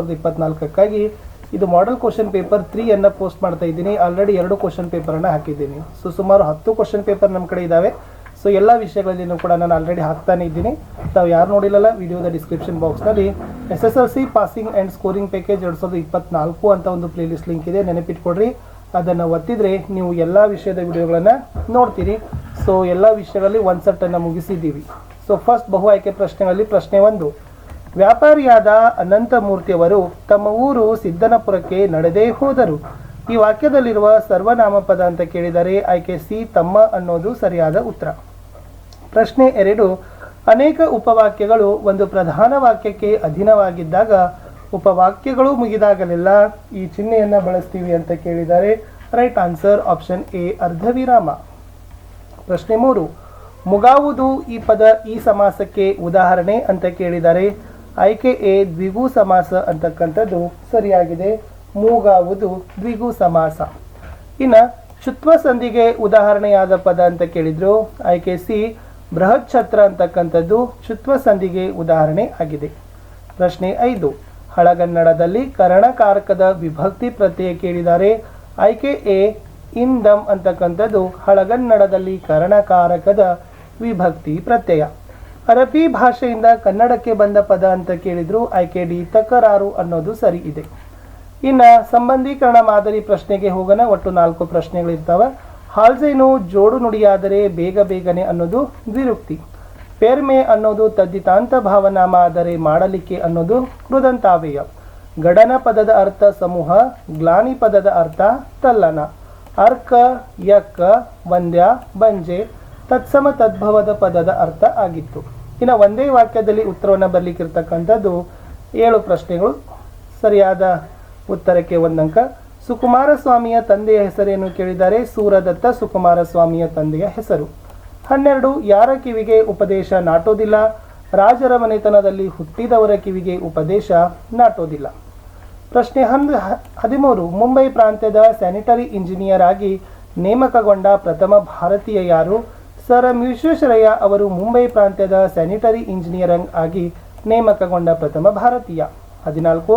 ಸಾವಿರದ ಇಪ್ಪತ್ನಾಲ್ಕಕ್ಕಾಗಿ ಇದು ಮಾಡೆಲ್ ಕ್ವಶನ್ ಪೇಪರ್ ತ್ರೀಯನ್ನು ಪೋಸ್ಟ್ ಮಾಡ್ತಾ ಇದ್ದೀನಿ. ಆಲ್ರೆಡಿ ಎರಡು ಕ್ವಶನ್ ಪೇಪರನ್ನು ಹಾಕಿದ್ದೀನಿ. ಸೊ ಸುಮಾರು ಹತ್ತು ಕ್ವಶನ್ ಪೇಪರ್ ನಮ್ಮ ಕಡೆ ಇದ್ದಾವೆ ಸೊ ಎಲ್ಲ ವಿಷಯಗಳಲ್ಲಿನೂ ಕೂಡ ನಾನು ಆಲ್ರೆಡಿ ಹಾಕ್ತಾನೆ ಇದ್ದೀನಿ. ತಾವು ಯಾರು ನೋಡಿಲ್ಲಲ್ಲ, ವಿಡಿಯೋದ ಡಿಸ್ಕ್ರಿಪ್ಷನ್ ಬಾಕ್ಸ್ನಲ್ಲಿ S S L C passing and scoring package ಎರಡು ಸಾವಿರದ ಇಪ್ಪತ್ನಾಲ್ಕು ಅಂತ ಒಂದು ಪ್ಲೇಲಿಸ್ಟ್ ಲಿಂಕ್ ಇದೆ. ನೆನಪಿಟ್ಕೊಡ್ರಿ ಅದನ್ನು ಒತ್ತಿದ್ರೆ ನೀವು ಎಲ್ಲ ವಿಷಯದ ವಿಡಿಯೋಗಳನ್ನು ನೋಡ್ತೀರಿ. ಸೊ ಎಲ್ಲ ವಿಷಯಗಳಲ್ಲಿ ಒಂದು ಸೆಟ್ಟನ್ನು ಮುಗಿಸಿದ್ದೀವಿ. ಸೊ ಫಸ್ಟ್ ಬಹು ಆಯ್ಕೆ ಪ್ರಶ್ನೆಗಳಲ್ಲಿ ಪ್ರಶ್ನೆ ಒಂದು. ವ್ಯಾಪಾರಿಯಾದ ಅನಂತಮೂರ್ತಿಯವರು ತಮ್ಮ ಊರು ಸಿದ್ದನಪುರಕ್ಕೆ ನಡೆದೇ ಹೋದರು. ಈ ವಾಕ್ಯದಲ್ಲಿರುವ ಸರ್ವನಾಮ ಪದ ಅಂತ ಕೇಳಿದರೆ ಆಯ್ಕೆ ಸಿ ತಮ್ಮ ಅನ್ನೋದು ಸರಿಯಾದ ಉತ್ತರ. ಪ್ರಶ್ನೆ ಎರಡು, ಅನೇಕ ಉಪವಾಕ್ಯಗಳು ಒಂದು ಪ್ರಧಾನ ವಾಕ್ಯಕ್ಕೆ ಅಧೀನವಾಗಿದ್ದಾಗ ಉಪವಾಕ್ಯಗಳು ಮುಗಿದಾಗಲೆಲ್ಲ ಈ ಚಿಹ್ನೆಯನ್ನು ಬಳಸ್ತೀವಿ ಅಂತ ಕೇಳಿದರೆ ರೈಟ್ ಆನ್ಸರ್ ಆಪ್ಷನ್ ಎ, ಅರ್ಧವಿರಾಮ. ಪ್ರಶ್ನೆ ಮೂರು, ಮುಗಾವುದು ಈ ಪದ ಈ ಸಮಾಸಕ್ಕೆ ಉದಾಹರಣೆ ಅಂತ ಕೇಳಿದರೆ ಆಯ್ಕೆ ಎ ದ್ವಿಗು ಸಮಾಸ ಅಂತಕ್ಕಂಥದ್ದು ಸರಿಯಾಗಿದೆ. ಮೂಗಾವುದು ದ್ವಿಗು ಸಮಾಸ. ಇನ್ನು ಶುತ್ವ ಸಂಧಿಗೆ ಉದಾಹರಣೆಯಾದ ಪದ ಅಂತ ಕೇಳಿದ್ರು. ಆಯ್ಕೆ ಸಿ ಬೃಹತ್ ಛತ್ರ ಅಂತಕ್ಕಂಥದ್ದು ಶುತ್ವ ಸಂಧಿಗೆ ಉದಾಹರಣೆ ಆಗಿದೆ. ಪ್ರಶ್ನೆ ಐದು, ಹಳಗನ್ನಡದಲ್ಲಿ ಕರಣಕಾರಕದ ವಿಭಕ್ತಿ ಪ್ರತ್ಯಯ ಕೇಳಿದ್ದಾರೆ ಆಯ್ಕೆ ಎ ಇಂದಂ ಅಂತಕ್ಕಂಥದ್ದು ಹಳಗನ್ನಡದಲ್ಲಿ ಕರಣಕಾರಕದ ವಿಭಕ್ತಿ ಪ್ರತ್ಯಯ. ಅರಬ್ಬಿ ಭಾಷೆಯಿಂದ ಕನ್ನಡಕ್ಕೆ ಬಂದ ಪದ ಅಂತ ಕೇಳಿದ್ರು ಆಯ್ಕೆ ಡಿ ತಕರಾರು ಅನ್ನೋದು ಸರಿ ಇದೆ. ಇನ್ನು ಸಂಬಂಧೀಕರಣ ಮಾದರಿ ಪ್ರಶ್ನೆಗೆ ಹೋಗೋಣ, ಒಟ್ಟು ನಾಲ್ಕು ಪ್ರಶ್ನೆಗಳಿರ್ತಾವೆ. ಹಾಲ್ಸೇನು ಜೋಡು ನುಡಿಯಾದರೆ ಬೇಗ ಬೇಗನೆ ಅನ್ನೋದು ದ್ವಿರುಕ್ತಿ. ಪೇರ್ಮೆ ಅನ್ನೋದು ತದ್ದಿತಾಂತ ಭಾವನಾಮ ಆದರೆ ಮಾಡಲಿಕ್ಕೆ ಅನ್ನೋದು ಕೃದಂತಾವ್ಯಯ ಗಡನ ಪದದ ಅರ್ಥ ಸಮೂಹ, ಗ್ಲಾನಿ ಪದದ ಅರ್ಥ ತಲ್ಲನ. ಅರ್ಕ ಯಕ್ಕ ವಂದ್ಯ, ಬಂಜೆ ತತ್ಸಮ ತದ್ಭವದ ಪದದ ಅರ್ಥ ಆಗಿತ್ತು. ಇನ್ನು ಒಂದೇ ವಾಕ್ಯದಲ್ಲಿ ಉತ್ತರವನ್ನು ಬರಲಿಕ್ಕಿರ್ತಕ್ಕಂಥದ್ದು ಏಳು ಪ್ರಶ್ನೆಗಳು. ಸರಿಯಾದ ಉತ್ತರಕ್ಕೆ ಒಂದಂಕ. ಸುಕುಮಾರ ಸ್ವಾಮಿಯ ತಂದೆಯ ಹೆಸರೇನು ಕೇಳಿದ್ದಾರೆ? ಸೂರದತ್ತ ಸುಕುಮಾರ ಸ್ವಾಮಿಯ ತಂದೆಯ ಹೆಸರು. ಹನ್ನೆರಡು, ಯಾರ ಕಿವಿಗೆ ಉಪದೇಶ ನಾಟೋದಿಲ್ಲ? ರಾಜರ ಮನೆತನದಲ್ಲಿ ಹುಟ್ಟಿದವರ ಕಿವಿಗೆ ಉಪದೇಶ ನಾಟೋದಿಲ್ಲ. ಪ್ರಶ್ನೆ ಹನ್, ಹದಿಮೂರು. ಮುಂಬೈ ಪ್ರಾಂತ್ಯದ ಸ್ಯಾನಿಟರಿ ಇಂಜಿನಿಯರ್ ಆಗಿ ನೇಮಕಗೊಂಡ ಪ್ರಥಮ ಭಾರತೀಯ ಯಾರು? ಸರ್ ಎಂ ವಿಶ್ವೇಶ್ವರಯ್ಯ ಅವರು ಮುಂಬೈ ಪ್ರಾಂತ್ಯದ ಸ್ಯಾನಿಟರಿ ಇಂಜಿನಿಯರಿಂಗ್ ಆಗಿ ನೇಮಕಗೊಂಡ ಪ್ರಥಮ ಭಾರತೀಯ. ಹದಿನಾಲ್ಕು,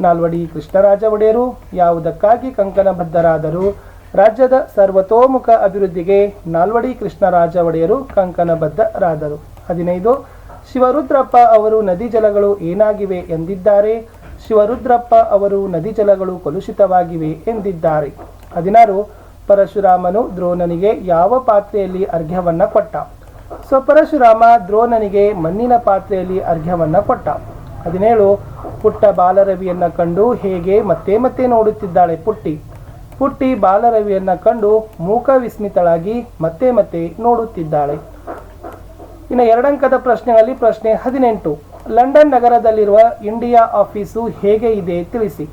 ನಾಲ್ವಡಿ ಕೃಷ್ಣರಾಜ ಒಡೆಯರು, ಯಾವುದಕ್ಕಾಗಿ ಕಂಕಣಬದ್ಧರಾದರು, ರಾಜ್ಯದ ಸರ್ವತೋಮುಖ ಅಭಿವೃದ್ಧಿಗೆ ನಾಲ್ವಡಿ ಕೃಷ್ಣರಾಜ ಒಡೆಯರು ಕಂಕಣಬದ್ಧರಾದರು. ಹದಿನೈದು, ಶಿವರುದ್ರಪ್ಪ ಅವರು ನದಿ ಜಲಗಳು ಏನಾಗಿವೆ ಎಂದಿದ್ದಾರೆ, ಶಿವರುದ್ರಪ್ಪ ಅವರು ನದಿ ಜಲಗಳು ಕಲುಷಿತವಾಗಿವೆ ಎಂದಿದ್ದಾರೆ. ಹದಿನಾರು ಪರಶುರಾಮನು ದ್ರೋಣನಿಗೆ ಯಾವ ಪಾತ್ರೆಯಲ್ಲಿ ಅರ್ಘ್ಯವನ್ನ ಕೊಟ್ಟ? ಸೊ ಪರಶುರಾಮ ದ್ರೋಣನಿಗೆ ಮಣ್ಣಿನ ಪಾತ್ರೆಯಲ್ಲಿ ಅರ್ಘ್ಯವನ್ನ ಕೊಟ್ಟ. ಹದಿನೇಳು, ಪುಟ್ಟ ಬಾಲರವಿಯನ್ನ ಕಂಡು ಹೇಗೆ ಮತ್ತೆ ಮತ್ತೆ ನೋಡುತ್ತಿದ್ದಾಳೆ ಪುಟ್ಟಿ. ಪುಟ್ಟಿ ಬಾಲರವಿಯನ್ನ ಕಂಡು ಮೂಕ ವಿಸ್ಮಿತಳಾಗಿ ಮತ್ತೆ ಮತ್ತೆ ನೋಡುತ್ತಿದ್ದಾಳೆ. ಇನ್ನು ಎರಡಂಕದ ಪ್ರಶ್ನೆಗಳಲ್ಲಿ ಪ್ರಶ್ನೆ ಹದಿನೆಂಟು. ಲಂಡನ್ ನಗರದಲ್ಲಿರುವ ಇಂಡಿಯಾ ಆಫೀಸು ಹೇಗೆ ಇದೆ ತಿಳಿಸಿ.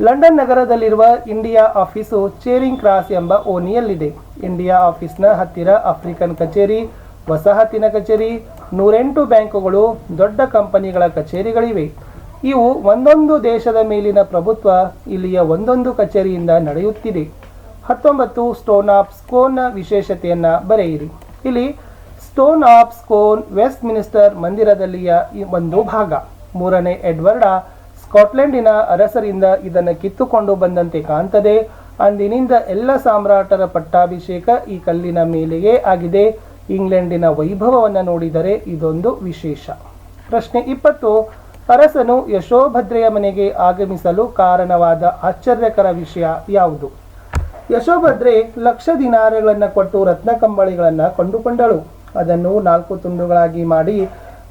ಲಂಡನ್ ನಗರದಲ್ಲಿರುವ ಇಂಡಿಯಾ ಆಫೀಸು ಚೇರಿಂಗ್ ಕ್ರಾಸ್ ಎಂಬ ಓಣಿಯಲ್ಲಿದೆ. ಇಂಡಿಯಾ ಆಫೀಸ್ನ ಹತ್ತಿರ ಆಫ್ರಿಕನ್ ಕಚೇರಿ, ವಸಾಹತಿನ ಕಚೇರಿ, ನೂರೆಂಟು ಬ್ಯಾಂಕುಗಳು, ದೊಡ್ಡ ಕಂಪನಿಗಳ ಕಚೇರಿಗಳಿವೆ. ಇವು ಒಂದೊಂದು ದೇಶದ ಮೇಲಿನ ಪ್ರಭುತ್ವ ಇಲ್ಲಿಯ ಒಂದೊಂದು ಕಚೇರಿಯಿಂದ ನಡೆಯುತ್ತಿದೆ. ಹತ್ತೊಂಬತ್ತು ಸ್ಟೋನ್ ಆಫ್ ಸ್ಕೋನ್ನ ವಿಶೇಷತೆಯನ್ನು ಬರೆಯಿರಿ. ಇಲ್ಲಿ stone of Scone Westminster ಮಂದಿರದಲ್ಲಿಯ ಒಂದು ಭಾಗ. ಮೂರನೇ ಎಡ್ವರ್ಡ ಸ್ಕಾಟ್ಲೆಂಡಿನ ಅರಸರಿಂದ ಇದನ್ನು ಕಿತ್ತುಕೊಂಡು ಬಂದಂತೆ ಕಾಣ್ತದೆ. ಅಂದಿನಿಂದ ಎಲ್ಲ ಸಾಮ್ರಾಟರ ಪಟ್ಟಾಭಿಷೇಕ ಈ ಕಲ್ಲಿನ ಮೇಲೆಯೇ ಆಗಿದೆ. ಇಂಗ್ಲೆಂಡಿನ ವೈಭವವನ್ನು ನೋಡಿದರೆ ಇದೊಂದು ವಿಶೇಷ. ಪ್ರಶ್ನೆ ಇಪ್ಪತ್ತು. ಅರಸನು ಯಶೋಭದ್ರೆಯ ಮನೆಗೆ ಆಗಮಿಸಲು ಕಾರಣವಾದ ಆಶ್ಚರ್ಯಕರ ವಿಷಯ ಯಾವುದು? ಯಶೋಭದ್ರೆ ಲಕ್ಷ ದಿನಾರಗಳನ್ನು ಕೊಟ್ಟು ರತ್ನ ಕಂಬಳಿಗಳನ್ನು ಕೊಂಡುಕೊಂಡಳು. ಅದನ್ನು ನಾಲ್ಕು ತುಂಡುಗಳಾಗಿ ಮಾಡಿ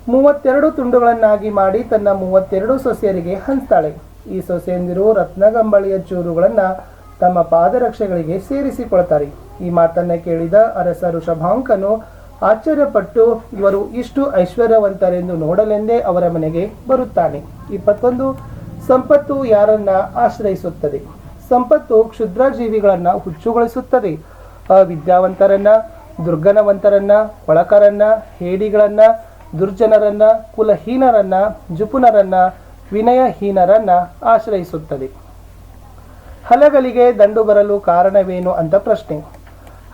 ಮೂವತ್ತೆರಡು ತುಂಡುಗಳನ್ನಾಗಿ ಮಾಡಿ ತನ್ನ ಮೂವತ್ತೆರಡು ಸೊಸೆಯರಿಗೆ ಹಂಚ್ತಾಳೆ. ಈ ಸೊಸೆಯಂದಿರು ರತ್ನಗಂಬಳಿಯ ಚೂರುಗಳನ್ನು ತಮ್ಮ ಪಾದರಕ್ಷೆಗಳಿಗೆ ಸೇರಿಸಿಕೊಳ್ತಾರೆ. ಈ ಮಾತನ್ನ ಕೇಳಿದ ಅರಸ ಋಷಭಾಂಕನು ಆಶ್ಚರ್ಯಪಟ್ಟು, ಇವರು ಇಷ್ಟು ಐಶ್ವರ್ಯವಂತರೆಂದು ನೋಡಲೆಂದೇ ಅವರ ಮನೆಗೆ ಬರುತ್ತಾನೆ. ಇಪ್ಪತ್ತೊಂದು ಸಂಪತ್ತು ಯಾರನ್ನ ಆಶ್ರಯಿಸುತ್ತದೆ? ಸಂಪತ್ತು ಕ್ಷುದ್ರ ಜೀವಿಗಳನ್ನ ಹುಚ್ಚುಗೊಳಿಸುತ್ತದೆ. ಅವಿದ್ಯಾವಂತರನ್ನ, ದುರ್ಗನವಂತರನ್ನ, ಕೊಳಕರನ್ನ, ಹೇಡಿಗಳನ್ನ ದುರ್ಜನರನ್ನ, ಕುಲಹೀನರನ್ನ, ಜುಪುನರನ್ನ, ವಿನಯಹೀನರನ್ನ ಆಶ್ರಯಿಸುತ್ತದೆ. ಹಲಗಲಿಗೆ ದಂಡು ಬರಲು ಕಾರಣವೇನು ಅಂತ ಪ್ರಶ್ನೆ.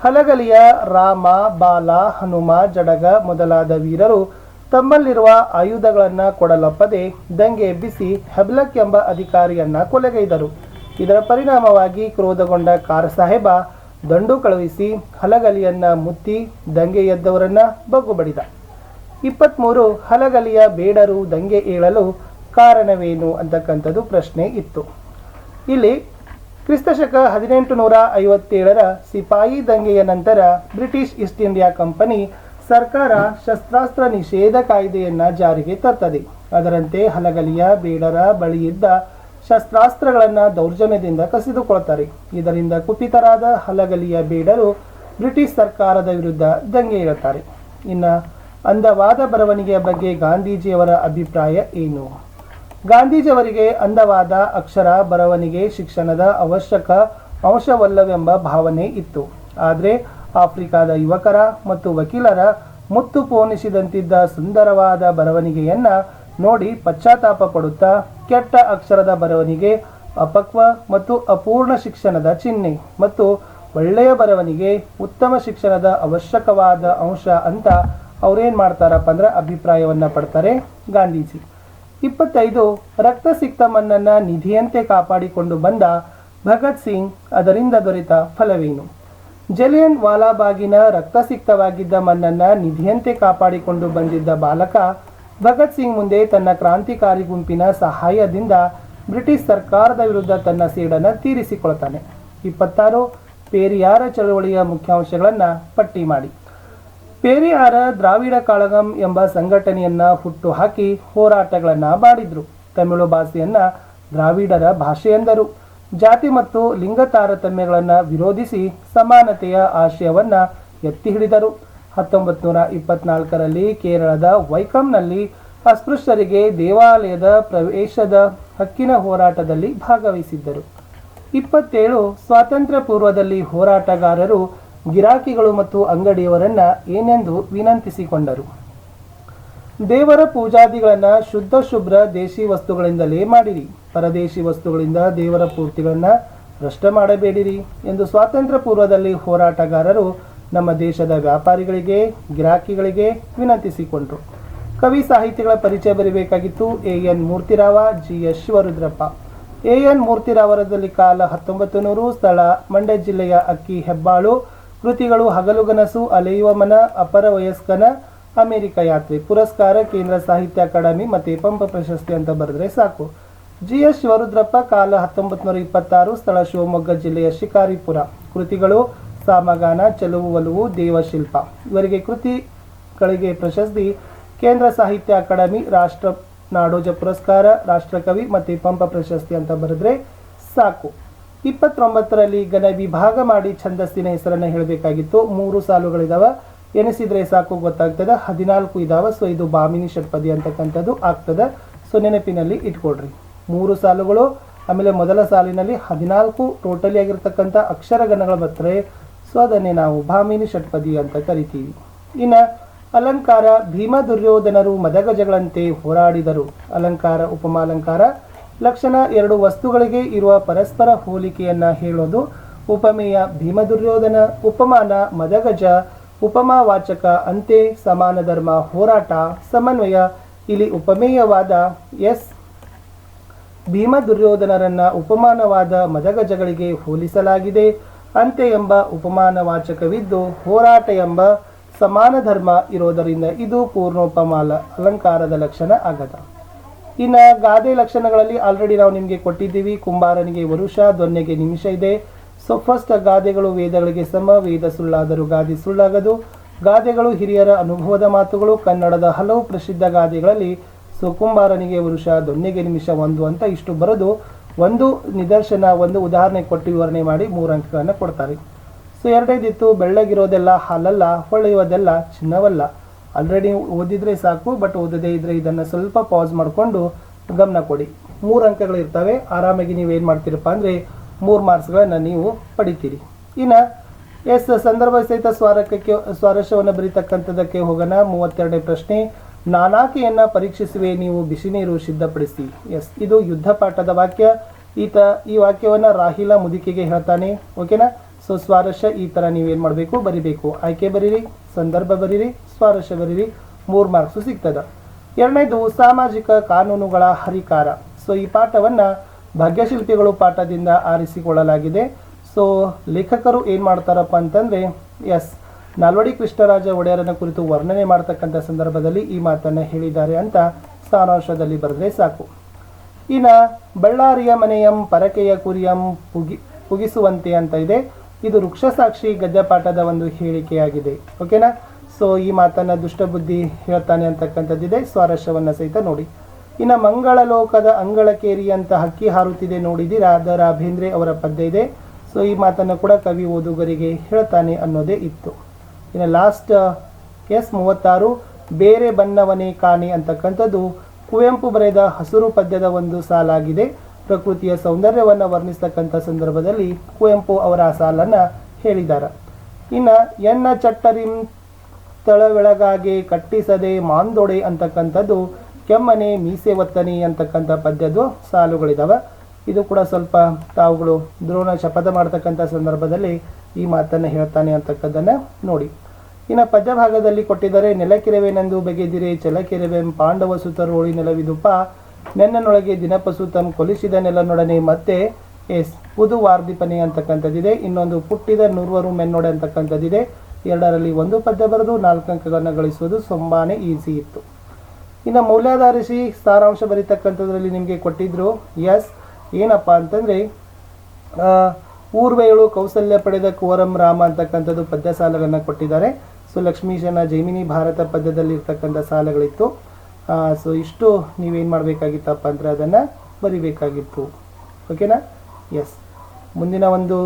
ಹಲಗಲಿಯ ರಾಮ, ಬಾಲ, ಹನುಮ, ಜಡಗ ಮೊದಲಾದ ವೀರರು ತಮ್ಮಲ್ಲಿರುವ ಆಯುಧಗಳನ್ನು ಕೊಡಲೊಪ್ಪದೆ ದಂಗೆ ಎಬ್ಬಿಸಿ ಹೆಬ್ಲಕ್ ಎಂಬ ಅಧಿಕಾರಿಯನ್ನ ಕೊಲೆಗೈದರು. ಇದರ ಪರಿಣಾಮವಾಗಿ ಕ್ರೋಧಗೊಂಡ ಕಾರ ಸಾಹೇಬ ದಂಡು ಕಳುಹಿಸಿ ಹಲಗಲಿಯನ್ನ ಮುತ್ತಿ ದಂಗೆ ಎದ್ದವರನ್ನ ಬಗ್ಗು ಬಡಿದ ಇಪ್ಪತ್ತ್ಮೂರು ಹಲಗಲಿಯ ಬೇಡರು ದಂಗೆ ಏಳಲು ಕಾರಣವೇನು ಅಂತಕ್ಕಂಥದ್ದು ಪ್ರಶ್ನೆ ಇತ್ತು. ಇಲ್ಲಿ ಕ್ರಿಸ್ತಶಕ ಹದಿನೆಂಟು ನೂರ ಐವತ್ತೇಳರ ಸಿಪಾಯಿ ದಂಗೆಯ ನಂತರ ಬ್ರಿಟಿಷ್ ಈಸ್ಟ್ ಇಂಡಿಯಾ ಕಂಪನಿ ಸರ್ಕಾರ ಶಸ್ತ್ರಾಸ್ತ್ರ ನಿಷೇಧ ಕಾಯ್ದೆಯನ್ನು ಜಾರಿಗೆ ತರ್ತದೆ. ಅದರಂತೆ ಹಲಗಲಿಯ ಬೇಡರ ಬಳಿಯಿದ್ದ ಶಸ್ತ್ರಾಸ್ತ್ರಗಳನ್ನು ದೌರ್ಜನ್ಯದಿಂದ ಕಸಿದುಕೊಳ್ತಾರೆ. ಇದರಿಂದ ಕುಪಿತರಾದ ಹಲಗಲಿಯ ಬೇಡರು ಬ್ರಿಟಿಷ್ ಸರ್ಕಾರದ ವಿರುದ್ಧ ದಂಗೆ ಏಳುತ್ತಾರೆ. ಇನ್ನು ಅಂದವಾದ ಬರವಣಿಗೆಯ ಬಗ್ಗೆ ಗಾಂಧೀಜಿಯವರ ಅಭಿಪ್ರಾಯ ಏನು? ಗಾಂಧೀಜಿಯವರಿಗೆ ಅಂದವಾದ ಅಕ್ಷರ ಬರವಣಿಗೆ ಶಿಕ್ಷಣದ ಅವಶ್ಯಕ ಅಂಶವಲ್ಲವೆಂಬ ಭಾವನೆ ಇತ್ತು. ಆದರೆ ಆಫ್ರಿಕಾದ ಯುವಕರ ಮತ್ತು ವಕೀಲರ ಮುತ್ತು ಪೋಣಿಸಿದಂತಿದ್ದ ಸುಂದರವಾದ ಬರವಣಿಗೆಯನ್ನ ನೋಡಿ ಪಶ್ಚಾತ್ತಾಪ ಪಡುತ್ತಾ ಕೆಟ್ಟ ಅಕ್ಷರದ ಬರವಣಿಗೆ, ಅಪಕ್ವ ಮತ್ತು ಅಪೂರ್ಣ ಶಿಕ್ಷಣದ ಚಿಹ್ನೆ ಮತ್ತು ಒಳ್ಳೆಯ ಬರವಣಿಗೆ ಉತ್ತಮ ಶಿಕ್ಷಣದ ಅವಶ್ಯಕವಾದ ಅಂಶ ಅಂತ ಅವ್ರೇನ್ ಮಾಡ್ತಾರಪ್ಪ ಅಂದ್ರೆ ಅಭಿಪ್ರಾಯವನ್ನು ಪಡ್ತಾರೆ ಗಾಂಧೀಜಿ. ಇಪ್ಪತ್ತೈದು, ರಕ್ತ ಸಿಕ್ತ ಮಣ್ಣನ್ನ ನಿಧಿಯಂತೆ ಕಾಪಾಡಿಕೊಂಡು ಬಂದ ಭಗತ್ ಸಿಂಗ್ ಅದರಿಂದ ದೊರೆತ ಫಲವೇನು? ಜಲಿಯನ್ ವಾಲಾಬಾಗಿನ ರಕ್ತಸಿಕ್ತವಾಗಿದ್ದ ಮಣ್ಣನ್ನ ನಿಧಿಯಂತೆ ಕಾಪಾಡಿಕೊಂಡು ಬಂದಿದ್ದ ಬಾಲಕ ಭಗತ್ ಸಿಂಗ್ ಮುಂದೆ ತನ್ನ ಕ್ರಾಂತಿಕಾರಿ ಗುಂಪಿನ ಸಹಾಯದಿಂದ ಬ್ರಿಟಿಷ್ ಸರ್ಕಾರದ ವಿರುದ್ಧ ತನ್ನ ಸೇಡನ್ನು ತೀರಿಸಿಕೊಳ್ತಾನೆ. ಇಪ್ಪತ್ತಾರು, ಪೇರಿಯಾರ ಚಳವಳಿಯ ಮುಖ್ಯಾಂಶಗಳನ್ನು ಪಟ್ಟಿ ಮಾಡಿ. ಪೇರಿಯಾರ ದ್ರಾವಿಡ ಕಾಳಗಂ ಎಂಬ ಸಂಘಟನೆಯನ್ನ ಹುಟ್ಟು ಹಾಕಿ ಹೋರಾಟಗಳನ್ನು ಮಾಡಿದರು. ತಮಿಳು ಭಾಷೆಯನ್ನು ದ್ರಾವಿಡರ ಭಾಷೆ ಎಂದರು. ಜಾತಿ ಮತ್ತು ಲಿಂಗ ತಾರತಮ್ಯಗಳನ್ನು ವಿರೋಧಿಸಿ ಸಮಾನತೆಯ ಆಶಯವನ್ನ ಎತ್ತಿ ಹಿಡಿದರು. ಹತ್ತೊಂಬತ್ತು ನೂರ ಇಪ್ಪತ್ನಾಲ್ಕರಲ್ಲಿ ಕೇರಳದ ವೈಕಂನಲ್ಲಿ ಅಸ್ಪೃಶ್ಯರಿಗೆ ದೇವಾಲಯದ ಪ್ರವೇಶದ ಹಕ್ಕಿನ ಹೋರಾಟದಲ್ಲಿ ಭಾಗವಹಿಸಿದ್ದರು. ಇಪ್ಪತ್ತೇಳು ಸ್ವಾತಂತ್ರ್ಯ ಪೂರ್ವದಲ್ಲಿ ಹೋರಾಟಗಾರರು ಗಿರಾಕಿಗಳು ಮತ್ತು ಅಂಗಡಿಯವರನ್ನ ಏನೆಂದು ವಿನಂತಿಸಿಕೊಂಡರು. ದೇವರ ಪೂಜಾದಿಗಳನ್ನ ಶುದ್ಧ, ಶುಭ್ರ ದೇಶಿ ವಸ್ತುಗಳಿಂದಲೇ ಮಾಡಿರಿ. ಪರದೇಶಿ ವಸ್ತುಗಳಿಂದ ದೇವರ ಪೂರ್ತಿಗಳನ್ನ ಭ್ರಷ್ಟ ಮಾಡಬೇಡಿರಿ ಎಂದು ಸ್ವಾತಂತ್ರ್ಯ ಪೂರ್ವದಲ್ಲಿ ಹೋರಾಟಗಾರರು ನಮ್ಮ ದೇಶದ ವ್ಯಾಪಾರಿಗಳಿಗೆ, ಗಿರಾಕಿಗಳಿಗೆ ವಿನಂತಿಸಿಕೊಂಡರು. ಕವಿ ಸಾಹಿತಿಗಳ ಪರಿಚಯ ಬರಬೇಕಾಗಿತ್ತು A. N. Murthy Rao, G. S. Shivarudrappa. A. N. ಮೂರ್ತಿರಾವರದಲ್ಲಿ ಕಾಲ ಹತ್ತೊಂಬತ್ತು ನೂರು, ಸ್ಥಳ ಮಂಡ್ಯ ಜಿಲ್ಲೆಯ ಅಕ್ಕಿ ಹೆಬ್ಬಾಳು ಕೃತಿಗಳು ಹಗಲುಗನಸು ಅಲೆಯುವ ಮನ, ಅಪರ ವಯಸ್ಕನ, ಅಮೆರಿಕ ಯಾತ್ರೆ, ಪುರಸ್ಕಾರ, ಕೇಂದ್ರ ಸಾಹಿತ್ಯ ಅಕಾಡೆಮಿ ಮತ್ತೆ ಪಂಪ ಪ್ರಶಸ್ತಿ ಅಂತ ಬರೆದ್ರೆ ಸಾಕು. ಜಿ ಎಸ್ ಶಿವರುದ್ರಪ್ಪ, ಕಾಲ ಹತ್ತೊಂಬತ್ತು ಇಪ್ಪತ್ತಾರು, ಸ್ಥಳ ಶಿವಮೊಗ್ಗ ಜಿಲ್ಲೆಯ ಶಿಕಾರಿಪುರ. ಕೃತಿಗಳು ಸಾಮಗಾನ, ಚೆಲುವು, ಒಲುವು, ದೇವಶಿಲ್ಪ. ಇವರಿಗೆ ಕೃತಿಗಳಿಗೆ ಪ್ರಶಸ್ತಿ ಕೇಂದ್ರ ಸಾಹಿತ್ಯ ಅಕಾಡೆಮಿ, ರಾಷ್ಟ್ರ ನಾಡೋಜ ಪುರಸ್ಕಾರ, ರಾಷ್ಟ್ರಕವಿ ಮತ್ತು ಪಂಪ ಪ್ರಶಸ್ತಿ ಅಂತ ಬರೆದ್ರೆ ಸಾಕು. ಇಪ್ಪತ್ತೊಂಬತ್ತರಲ್ಲಿ ಗಣ ವಿಭಾಗ ಮಾಡಿ ಛಂದಸ್ಸಿನ ಹೆಸರನ್ನು ಹೇಳಬೇಕಾಗಿತ್ತು. ಮೂರು ಸಾಲುಗಳಿದಾವೆ ಎನಿಸಿದ್ರೆ ಸಾಕು, ಗೊತ್ತಾಗ್ತದೆ. ಹದಿನಾಲ್ಕು ಇದಾವೆ. ಸೊ, ಇದು ಬಾಮಿನಿ ಷಟ್ಪದಿ ಅಂತಕ್ಕಂಥದ್ದು ಆಗ್ತದೆ. ಸೊ, ನೆನಪಿನಲ್ಲಿ ಇಟ್ಕೊಳ್ರಿ. ಮೂರು ಸಾಲುಗಳು, ಆಮೇಲೆ ಮೊದಲ ಸಾಲಿನಲ್ಲಿ ಹದಿನಾಲ್ಕು ಟೋಟಲಿ ಆಗಿರ್ತಕ್ಕಂಥ ಅಕ್ಷರಗಣಗಳು ಬರ್ತಾರೆ ಸೊ, ಅದನ್ನೇ ನಾವು ಭಾಮಿನಿ ಷಟ್ಪದಿ ಅಂತ ಕರಿತೀವಿ. ಇನ್ನು ಅಲಂಕಾರ ಭೀಮ ದುರ್ಯೋಧನರು ಮದಗಜಗಳಂತೆ ಹೋರಾಡಿದರು. ಅಲಂಕಾರ, ಉಪಮಾಲಂಕಾರ. ಲಕ್ಷಣ ಎರಡು ವಸ್ತುಗಳಿಗೆ ಇರುವ ಪರಸ್ಪರ ಹೋಲಿಕೆಯನ್ನ ಹೇಳೋದು ಉಪಮೇಯ ಭೀಮ ದುರ್ಯೋಧನ ಉಪಮಾನ ಮದಗಜ ಉಪಮಾವಾಚಕ ಅಂತೆ ಸಮಾನ ಧರ್ಮ ಹೋರಾಟ ಸಮನ್ವಯ. ಇಲ್ಲಿ ಉಪಮೇಯವಾದ ಎಸ್. ಭೀಮ ದುರ್ಯೋಧನರನ್ನ ಉಪಮಾನವಾದ ಮದಗಜಗಳಿಗೆ ಹೋಲಿಸಲಾಗಿದೆ. ಅಂತೆ ಎಂಬ ಉಪಮಾನ ವಾಚಕವಿದ್ದು ಹೋರಾಟ ಎಂಬ ಸಮಾನ ಧರ್ಮ ಇರೋದರಿಂದ ಇದು ಪೂರ್ಣೋಪಮಾಲ ಅಲಂಕಾರದ ಲಕ್ಷಣ ಆಗದ. ಇನ್ನು ಗಾದೆ ಲಕ್ಷಣಗಳಲ್ಲಿ ಆಲ್ರೆಡಿ ನಾವು ನಿಮಗೆ ಕೊಟ್ಟಿದ್ದೀವಿ. ಕುಂಬಾರನಿಗೆ ವರುಷ ದೊನ್ನೆಗೆ ನಿಮಿಷ ಇದೆ. ಸೊ ಫಸ್ಟ್ ಗಾದೆಗಳು ವೇದಗಳಿಗೆ ಸಮ, ವೇದ ಸುಳ್ಳಾದರೂ ಗಾದೆ ಸುಳ್ಳಾಗದು. ಗಾದೆಗಳು ಹಿರಿಯರ ಅನುಭವದ ಮಾತುಗಳು. ಕನ್ನಡದ ಹಲವು ಪ್ರಸಿದ್ಧ ಗಾದೆಗಳಲ್ಲಿ ಸೊ ಕುಂಬಾರನಿಗೆ ವರುಷ ದೊನ್ನೆಗೆ ನಿಮಿಷ ಒಂದು ಅಂತ ಇಷ್ಟು ಬರೆದು, ಒಂದು ನಿದರ್ಶನ, ಒಂದು ಉದಾಹರಣೆ ಕೊಟ್ಟು ವಿವರಣೆ ಮಾಡಿ ಮೂರು ಅಂಕಗಳನ್ನು ಕೊಡ್ತಾರೆ. ಸೊ ಎರಡೈದಿತ್ತು ಬೆಳ್ಳಗಿರೋದೆಲ್ಲ ಹಾಲಲ್ಲ, ಹೊಳೆಯುವುದೆಲ್ಲ ಚಿನ್ನವಲ್ಲ. ಆಲ್ರೆಡಿ ಓದಿದ್ರೆ ಸಾಕು ಬಟ್ ಓದದೇ ಇದ್ರೆ ಇದನ್ನು ಸ್ವಲ್ಪ ಪಾಸ್ ಮಾಡಿಕೊಂಡು ಗಮನ ಕೊಡಿ. ಮೂರು ಅಂಕಗಳು ಇರ್ತವೆ, ಆರಾಮಾಗಿ ನೀವು ಏನು ಮಾಡ್ತೀರಪ್ಪ ಅಂದರೆ ಮೂರು ಮಾರ್ಕ್ಸ್ಗಳನ್ನು ನೀವು ಪಡಿತೀರಿ. ಇನ್ನು ಎಸ್ ಸಂದರ್ಭ ಸಹಿತ ಸ್ವಾರಕಕ್ಕೆ, ಸ್ವಾರಸ್ಯವನ್ನು ಬರೀತಕ್ಕಂಥದ್ದಕ್ಕೆ ಹೋಗೋಣ. ಮೂವತ್ತೆರಡನೇ ಪ್ರಶ್ನೆ, ನಾನಾಕೆಯನ್ನು ಪರೀಕ್ಷಿಸುವೆ, ನೀವು ಬಿಸಿ ನೀರು ಸಿದ್ಧಪಡಿಸಿ. ಎಸ್, ಇದು ಯುದ್ಧ ಪಾಠದ ವಾಕ್ಯ. ಈತ ಈ ವಾಕ್ಯವನ್ನು ರಾಹಿಲ ಮುದಿಕೆಗೆ ಹೇಳ್ತಾನೆ. ಓಕೆನಾ? ಸೊ ಸ್ವಾರಸ್ಯ ಈ ಥರ ನೀವೇನು ಮಾಡಬೇಕು? ಬರಿಬೇಕು. ಆಯ್ಕೆ ಬರೀರಿ, ಸಂದರ್ಭ ಬರೀರಿ, ಸ್ವಾರಸ್ಯ ಬರೀರಿ, ಮೂರು ಮಾರ್ಕ್ಸು ಸಿಗ್ತದೆ. ಎರಡನೇದು, ಸಾಮಾಜಿಕ ಕಾನೂನುಗಳ ಹರಿಕಾರ. ಸೊ ಈ ಪಾಠವನ್ನು ಭಾಗ್ಯಶಿಲ್ಪಿಗಳು ಪಾಠದಿಂದ ಆರಿಸಿಕೊಳ್ಳಲಾಗಿದೆ. ಸೊ ಲೇಖಕರು ಏನು ಮಾಡ್ತಾರಪ್ಪ ಅಂತಂದರೆ ಎಸ್ ನಾಲ್ವಡಿ ಕೃಷ್ಣರಾಜ ಒಡೆಯರನ ಕುರಿತು ವರ್ಣನೆ ಮಾಡ್ತಕ್ಕಂಥ ಸಂದರ್ಭದಲ್ಲಿ ಈ ಮಾತನ್ನು ಹೇಳಿದ್ದಾರೆ ಅಂತ ಸಾರಾಂಶದಲ್ಲಿ ಬರೆದ್ರೆ ಸಾಕು. ಇನ್ನು, ಬಳ್ಳಾರಿಯ ಮನೆಯಂ, ಪರಕೆಯ ಕುರಿಯಂ, ಪುಗಿ, ಪುಗಿಸುವಂತೆ ಅಂತ ಇದೆ. ಇದು ವೃಕ್ಷಸಾಕ್ಷಿ ಗದ್ಯಪಾಠದ ಒಂದು ಹೇಳಿಕೆಯಾಗಿದೆ, ಓಕೆನಾ? ಸೊ ಈ ಮಾತನ್ನ ದುಷ್ಟಬುದ್ಧಿ ಹೇಳ್ತಾನೆ ಅಂತಕ್ಕಂಥದ್ದಿದೆ, ಸ್ವಾರಸ್ಯವನ್ನ ಸಹಿತ ನೋಡಿ. ಇನ್ನು ಮಂಗಳ ಲೋಕದ ಅಂಗಳಕೇರಿ ಅಂತ ಹಕ್ಕಿ ಹಾರುತ್ತಿದೆ ನೋಡಿದಿರಾ ದ ರಾಭೇಂದ್ರೆ ಅವರ ಪದ್ಯ ಇದೆ. ಸೊ ಈ ಮಾತನ್ನು ಕೂಡ ಕವಿ ಓದುಗರಿಗೆ ಹೇಳ್ತಾನೆ ಅನ್ನೋದೇ ಇತ್ತು. ಇನ್ನು ಲಾಸ್ಟ್ ಎಸ್ ಮೂವತ್ತಾರು, ಬೇರೆ ಬಣ್ಣವನೇ ಕಾಣೆ ಅಂತಕ್ಕಂಥದ್ದು ಕುವೆಂಪು ಬರೆದ ಹಸಿರು ಪದ್ಯದ ಒಂದು ಸಾಲಾಗಿದೆ. ಪ್ರಕೃತಿಯ ಸೌಂದರ್ಯವನ್ನು ವರ್ಣಿಸ್ತಕ್ಕಂಥ ಸಂದರ್ಭದಲ್ಲಿ ಕುವೆಂಪು ಅವರ ಆ ಸಾಲನ್ನು ಹೇಳಿದ್ದಾರೆ ಇನ್ನು ಎನ್ನ ಚಟ್ಟರಿಂ ತಳವೆಳಗಾಗಿ ಕಟ್ಟಿಸದೆ ಮಾಂದೊಡೆ ಅಂತಕ್ಕಂಥದ್ದು, ಕೆಮ್ಮನೆ ಮೀಸೆ ಒತ್ತನೆ ಅಂತಕ್ಕಂಥ ಪದ್ಯದ್ದು ಸಾಲುಗಳಿದಾವೆ. ಇದು ಕೂಡ ಸ್ವಲ್ಪ ತಾವುಗಳು ದ್ರೋಣ ಶಪಥ ಮಾಡ್ತಕ್ಕಂಥ ಸಂದರ್ಭದಲ್ಲಿ ಈ ಮಾತನ್ನು ಹೇಳ್ತಾನೆ ಅಂತಕ್ಕದ್ದನ್ನು ನೋಡಿ. ಇನ್ನು ಪದ್ಯ ಭಾಗದಲ್ಲಿ ಕೊಟ್ಟಿದ್ದಾರೆ ನೆಲಕಿರವೆನೆಂದು ಬೆಗೆದಿರೆ ಚಲಕಿರವೆಂ ಪಾಂಡವ ಸುತರೋಳಿ ನೆಲವಿದುಪ ನೆನ್ನನೊಳಗೆ ದಿನಪಸುತಂ ಕೊಲಿಸಿದನೆಲ್ಲ ನೆಲನೊಡನೆ ಮತ್ತೆ ಎಸ್ ಪುದು ವಾರ್ಧಿಪನಿ ಅಂತಕ್ಕಂಥದ್ದಿದೆ. ಇನ್ನೊಂದು ಪುಟ್ಟಿದ ನೂರ್ವರು ಮೆನ್ನೊಡೆ ಅಂತಕ್ಕಂಥದ್ದಿದೆ. ಎರಡರಲ್ಲಿ ಒಂದು ಪದ್ಯ ಬರೆದು ನಾಲ್ಕು ಅಂಕಗಳನ್ನು ಗಳಿಸುವುದು ತುಂಬಾ ಈಸಿ ಇತ್ತು. ಇನ್ನು ಮೌಲ್ಯಾಧಾರಿಸಿ ಸಾರಾಂಶ ಬರೀತಕ್ಕಂಥದ್ರಲ್ಲಿ ನಿಮಗೆ ಕೊಟ್ಟಿದ್ರು. ಎಸ್, ಏನಪ್ಪ ಅಂತಂದರೆ ಊರ್ವೆಯಳು ಕೌಸಲ್ಯ ಪಡೆದ ಕೋರಂ ರಾಮ ಅಂತಕ್ಕಂಥದ್ದು ಪದ್ಯ ಸಾಲಗಳನ್ನು ಕೊಟ್ಟಿದ್ದಾರೆ. ಸೊ ಲಕ್ಷ್ಮೀಶನ ಜೈಮಿನಿ ಭಾರತ ಪದ್ಯದಲ್ಲಿ ಇರ್ತಕ್ಕಂಥ ಸಾಲಗಳಿತ್ತು. ಸೊ ಇಷ್ಟು ನೀವೇನು ಮಾಡಬೇಕಾಗಿತ್ತಪ್ಪ ಅಂದರೆ ಅದನ್ನು ಬರಿಬೇಕಾಗಿತ್ತು. ಓಕೆನಾ? ಎಸ್ ಮುಂದಿನ ಒಂದು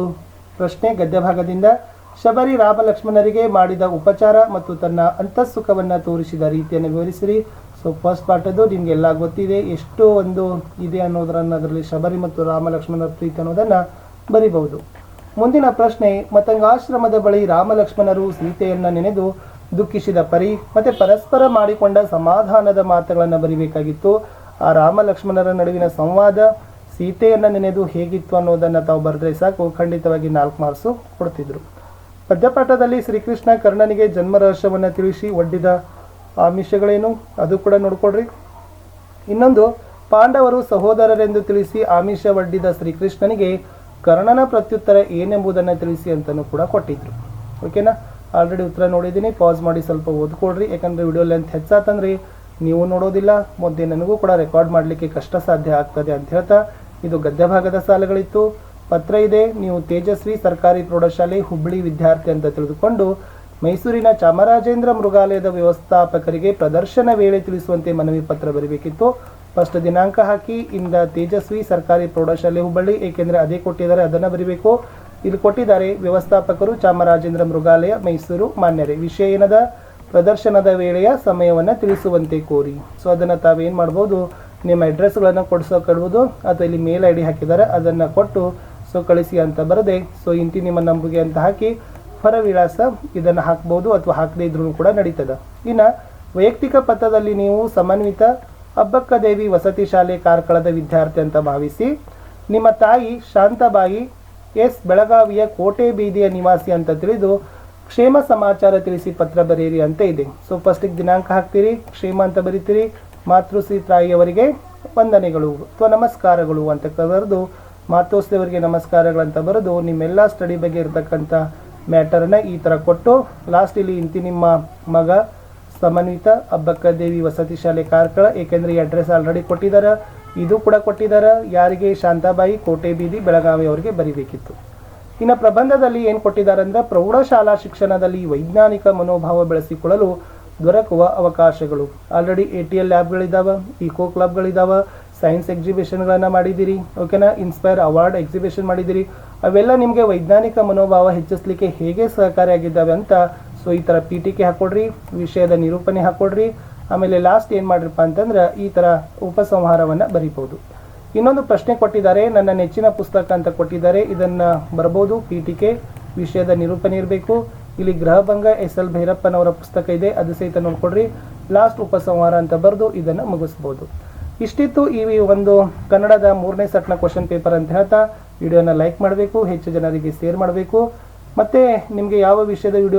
ಪ್ರಶ್ನೆ ಗದ್ಯ ಭಾಗದಿಂದ ಶಬರಿ ರಾಮಲಕ್ಷ್ಮಣರಿಗೆ ಮಾಡಿದ ಉಪಚಾರ ಮತ್ತು ತನ್ನ ಅಂತಃಸುಖವನ್ನು ತೋರಿಸಿದ ರೀತಿಯನ್ನು ವಿವರಿಸಿರಿ. ಸೊ ಫಸ್ಟ್ ಪಾಠದ್ದು ನಿಮಗೆಲ್ಲ ಗೊತ್ತಿದೆ, ಎಷ್ಟು ಒಂದು ಇದೆ ಅನ್ನೋದರನ್ನು ಅದರಲ್ಲಿ ಶಬರಿ ಮತ್ತು ರಾಮಲಕ್ಷ್ಮಣರ ಪ್ರೀತಿ ಅನ್ನೋದನ್ನು ಬರಿಬಹುದು. ಮುಂದಿನ ಪ್ರಶ್ನೆ, ಮತಂಗಾಶ್ರಮದ ಬಳಿ ರಾಮಲಕ್ಷ್ಮಣರು ಸೀತೆಯನ್ನ ನೆನೆದು ದುಃಖಿಸಿದ ಪರಿ ಮತ್ತೆ ಪರಸ್ಪರ ಮಾಡಿಕೊಂಡ ಸಮಾಧಾನದ ಮಾತುಗಳನ್ನು ಬರಿಬೇಕಾಗಿತ್ತು. ಆ ರಾಮ ಲಕ್ಷ್ಮಣರ ನಡುವಿನ ಸಂವಾದ ಸೀತೆಯನ್ನು ನೆನೆದು ಹೇಗಿತ್ತು ಅನ್ನೋದನ್ನು ತಾವು ಬರೆದ್ರೆ ಸಾಕು. ಖಂಡಿತವಾಗಿ ನಾಲ್ಕು ಮಾರ್ಕ್ಸು ಕೊಡ್ತಿದ್ರು. ಪದ್ಯಪಾಠದಲ್ಲಿ ಶ್ರೀಕೃಷ್ಣ ಕರ್ಣನಿಗೆ ಜನ್ಮ ರಹಸ್ಯವನ್ನು ತಿಳಿಸಿ ಒಡ್ಡಿದ ಆಮಿಷಗಳೇನು? ಅದು ಕೂಡ ನೋಡ್ಕೊಡ್ರಿ ಇನ್ನೊಂದು, ಪಾಂಡವರು ಸಹೋದರರೆಂದು ತಿಳಿಸಿ ಆಮಿಷ ಒಡ್ಡಿದ ಶ್ರೀಕೃಷ್ಣನಿಗೆ ಕರ್ಣನ ಪ್ರತ್ಯುತ್ತರ ಏನೆಂಬುದನ್ನು ತಿಳಿಸಿ ಅಂತಲೂ ಕೂಡ ಕೊಟ್ಟಿದ್ರು. ಓಕೆನಾ? ಆಲ್ರೆಡಿ ಉತ್ತರ ನೋಡಿದ್ದೀನಿ. ಪಾಸ್ ಮಾಡಿ ಸ್ವಲ್ಪ ಓದ್ಕೊಡ್ರಿ ಯಾಕಂದರೆ ವಿಡಿಯೋ ಲೆಂತ್ ಹೆಚ್ಚಾತಂದ್ರೆ. ನೀವು ನೋಡೋದಿಲ್ಲ. ಮುದ್ದೆ ನನಗೂ ಕೂಡ ರೆಕಾರ್ಡ್ ಮಾಡಲಿಕ್ಕೆ ಕಷ್ಟ ಸಾಧ್ಯ ಆಗ್ತದೆ ಅಂತ ಹೇಳ್ತಾ, ಇದು ಗದ್ಯ ಭಾಗದ ಸಾಲುಗಳಿತ್ತು. ಪತ್ರ ಇದೆ. ನೀವು ತೇಜಸ್ವಿ ಸರ್ಕಾರಿ ಪ್ರೌಢಶಾಲೆ ಹುಬ್ಬಳ್ಳಿ ವಿದ್ಯಾರ್ಥಿ ಅಂತ ತಿಳಿದುಕೊಂಡು, ಮೈಸೂರಿನ ಚಾಮರಾಜೇಂದ್ರ ಮೃಗಾಲಯದ ವ್ಯವಸ್ಥಾಪಕರಿಗೆ ಪ್ರದರ್ಶನ ವೇಳೆ ತಿಳಿಸುವಂತೆ ಮನವಿ ಪತ್ರ ಬರಬೇಕಿತ್ತು. ಫಸ್ಟ್ ದಿನಾಂಕ ಹಾಕಿ, ಇಂದ ತೇಜಸ್ವಿ ಸರ್ಕಾರಿ ಪ್ರೌಢಶಾಲೆ ಹುಬ್ಬಳ್ಳಿ, ಏಕೆಂದರೆ ಅದೇ ಕೊಟ್ಟಿದ್ದಾರೆ, ಅದನ್ನು ಬರೀಬೇಕು. ಇಲ್ಲಿ ಕೊಟ್ಟಿದ್ದಾರೆ ವ್ಯವಸ್ಥಾಪಕರು ಚಾಮರಾಜೇಂದ್ರ ಮೃಗಾಲಯ, ಮೈಸೂರು. ಮಾನ್ಯರೇ, ವಿಷಯ ಏನದ? ಪ್ರದರ್ಶನದ ವೇಳೆಯ ಸಮಯವನ್ನು ತಿಳಿಸುವಂತೆ ಕೋರಿ. ಸೊ, ಅದನ್ನು ತಾವೇನು ಮಾಡ್ಬೋದು? ನಿಮ್ಮ ಅಡ್ರೆಸ್ಗಳನ್ನು ಕೊಡಿಸೋಕಿಡ್ಬೋದು ಅಥವಾ ಇಲ್ಲಿ ಮೇಲ್ ಐ ಡಿ ಹಾಕಿದ್ದಾರೆ ಅದನ್ನು ಕೊಟ್ಟು ಸೊ, ಕಳಿಸಿ ಅಂತ ಬರದೆ, ಸೊ, ಇಂತಿ ನಿಮ್ಮ ನಂಬಿಕೆ ಅಂತ ಹಾಕಿ ಹೊರ ವಿಳಾಸ ಇದನ್ನು ಹಾಕ್ಬೋದು ಅಥವಾ ಹಾಕದೇ ಇದ್ರೂ ಕೂಡ ನಡೀತದೆ. ಇನ್ನು, ವೈಯಕ್ತಿಕ ಪಥದಲ್ಲಿ ನೀವು ಸಮನ್ವಿತ ಅಬ್ಬಕ್ಕ ದೇವಿ ವಸತಿ ಶಾಲೆ ಕಾರ್ಕಳದ ವಿದ್ಯಾರ್ಥಿ ಅಂತ ಭಾವಿಸಿ, ನಿಮ್ಮ ತಾಯಿ ಶಾಂತಾಬಾಯಿ ಎಸ್ ಬೆಳಗಾವಿಯ ಕೋಟೆ ಬೀದಿಯ ನಿವಾಸಿ ಅಂತ ತಿಳಿದು ಕ್ಷೇಮ ಸಮಾಚಾರ ತಿಳಿಸಿ ಪತ್ರ ಬರೆಯಿರಿ ಅಂತ ಇದೆ. ಸೊ ಫಸ್ಟಿಗೆ ದಿನಾಂಕ ಹಾಕ್ತೀರಿ, ಕ್ಷೇಮ ಅಂತ ಬರೀತೀರಿ. ಮಾತೃಶ್ರೀ ತಾಯಿಯವರಿಗೆ ವಂದನೆಗಳು. ಅಥವಾ ನಮಸ್ಕಾರಗಳು ಅಂತ ಬರೆದು ಮಾತೃಶ್ರೀಯವರಿಗೆ ನಮಸ್ಕಾರಗಳಂತ ಬರೆದು, ನಿಮ್ಮೆಲ್ಲ ಸ್ಟಡಿ ಬಗ್ಗೆ ಇರತಕ್ಕಂಥ ಮ್ಯಾಟರನ್ನ ಈ ಥರ ಕೊಟ್ಟು ಲಾಸ್ಟ್ ಇಲ್ಲಿ ಇಂತಿ ನಿಮ್ಮ ಮಗ ಸಮನ್ವಿತ ಅಬ್ಬಕ್ಕ ದೇವಿ ವಸತಿ ಶಾಲೆ ಕಾರ್ಕಳ, ಏಕೆಂದರೆ ಈ ಅಡ್ರೆಸ್ ಆಲ್ರೆಡಿ ಕೊಟ್ಟಿದ್ದಾರೆ ಇದು ಕೂಡ ಕೊಟ್ಟಿದ್ದಾರೆ ಯಾರಿಗೆ? ಶಾಂತಾಬಾಯಿ, ಕೋಟೆ ಬೀದಿ, ಬೆಳಗಾವಿ ಅವರಿಗೆ ಬರಿಬೇಕಿತ್ತು. ಇನ್ನು ಪ್ರಬಂಧದಲ್ಲಿ ಏನು ಕೊಟ್ಟಿದ್ದಾರೆ ಅಂದರೆ ಪ್ರೌಢಶಾಲಾ ಶಿಕ್ಷಣದಲ್ಲಿ ವೈಜ್ಞಾನಿಕ ಮನೋಭಾವ ಬೆಳೆಸಿಕೊಳ್ಳಲು ದೊರಕುವ ಅವಕಾಶಗಳು. ಆಲ್ರೆಡಿ ಎ ಟಿ ಎಲ್ ಲ್ಯಾಬ್ಗಳಿದ್ದಾವೆ ಇಕೋ ಕ್ಲಬ್ಗಳಿದ್ದಾವೆ ಸೈನ್ಸ್ ಎಕ್ಸಿಬಿಷನ್ಗಳನ್ನು ಮಾಡಿದ್ದೀರಿ ಓಕೆನಾ ಇನ್ಸ್ಪೈರ್ ಅವಾರ್ಡ್ ಎಕ್ಸಿಬಿಷನ್ ಮಾಡಿದ್ದೀರಿ ಅವೆಲ್ಲ ನಿಮಗೆ ವೈಜ್ಞಾನಿಕ ಮನೋಭಾವ ಹೆಚ್ಚಿಸಲಿಕ್ಕೆ ಹೇಗೆ ಸಹಕಾರಿಯಾಗಿದ್ದಾವೆ ಅಂತ ಸೊ ಈ ಥರ ಪೀಠಿಕೆ ಹಾಕ್ಕೊಡ್ರಿ ವಿಷಯದ ನಿರೂಪಣೆ ಹಾಕೊಡ್ರಿ. ಆಮೇಲೆ ಲಾಸ್ಟ್ ಏನು ಮಾಡಿರಪ್ಪ ಅಂತಂದ್ರೆ ಈ ಥರ ಉಪಸಂಹಾರವನ್ನು ಬರಿಬೋದು ಇನ್ನೊಂದು ಪ್ರಶ್ನೆ ಕೊಟ್ಟಿದ್ದಾರೆ, ನನ್ನ ನೆಚ್ಚಿನ ಪುಸ್ತಕ ಅಂತ ಕೊಟ್ಟಿದ್ದಾರೆ, ಇದನ್ನು ಬರ್ಬೋದು, ಪೀಠಿಕೆ, ವಿಷಯದ ನಿರೂಪಣೆ ಇರಬೇಕು. ಇಲ್ಲಿ ಗೃಹಭಂಗ ಎಸ್ ಎಲ್ ಭೈರಪ್ಪನವರ ಪುಸ್ತಕ ಇದೆ, ಅದು ಸಹಿತ ನೋಡ್ಕೊಡ್ರಿ. ಲಾಸ್ಟ್ ಉಪಸಂಹಾರ ಅಂತ ಬರೆದು ಇದನ್ನು ಮುಗಿಸ್ಬೋದು. ಇಷ್ಟಿತ್ತು ಈ ಒಂದು ಕನ್ನಡದ ಮೂರನೇ ಸೆಟ್ನ ಕ್ವಶನ್ ಪೇಪರ್ ಅಂತ ಹೇಳ್ತಾ, ವಿಡಿಯೋನ ಲೈಕ್ ಮಾಡಬೇಕು, ಹೆಚ್ಚು ಜನರಿಗೆ ಶೇರ್ ಮಾಡಬೇಕು. ಮತ್ತು ನಿಮಗೆ ಯಾವ ವಿಷಯದ ವಿಡಿಯೋ